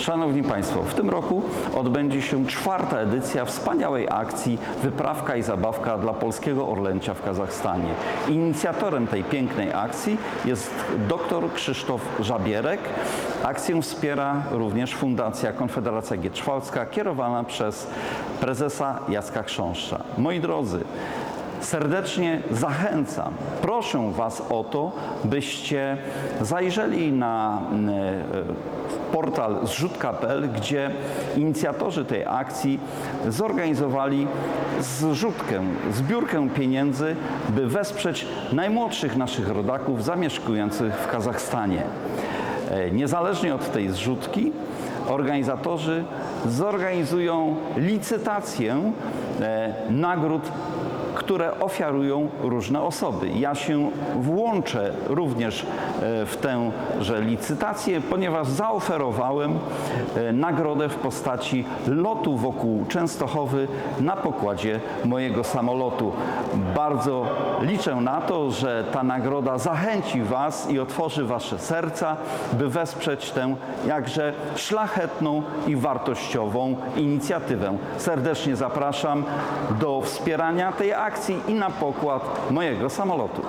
Szanowni Państwo, w tym roku odbędzie się czwarta edycja wspaniałej akcji Wyprawka i Zabawka dla polskiego orlęcia w Kazachstanie. Inicjatorem tej pięknej akcji jest dr Krzysztof Żabierek. Akcję wspiera również Fundacja Konfederacja Gietrzwałcka kierowana przez prezesa Jacka Chrząszcza. Moi drodzy, serdecznie zachęcam. Proszę Was o to, byście zajrzeli na e, portal zrzut.pl, gdzie inicjatorzy tej akcji zorganizowali zrzutkę, zbiórkę pieniędzy, by wesprzeć najmłodszych naszych rodaków zamieszkujących w Kazachstanie. E, Niezależnie od tej zrzutki, organizatorzy zorganizują licytację e, nagród które ofiarują różne osoby. Ja się włączę również e, w tęże licytację, ponieważ zaoferowałem e, nagrodę w postaci lotu wokół Częstochowy na pokładzie mojego samolotu. Bardzo liczę na to, że ta nagroda zachęci Was i otworzy Wasze serca, by wesprzeć tę jakże szlachetną i wartościową inicjatywę. Serdecznie zapraszam do wspierania tej i na pokład mojego samolotu.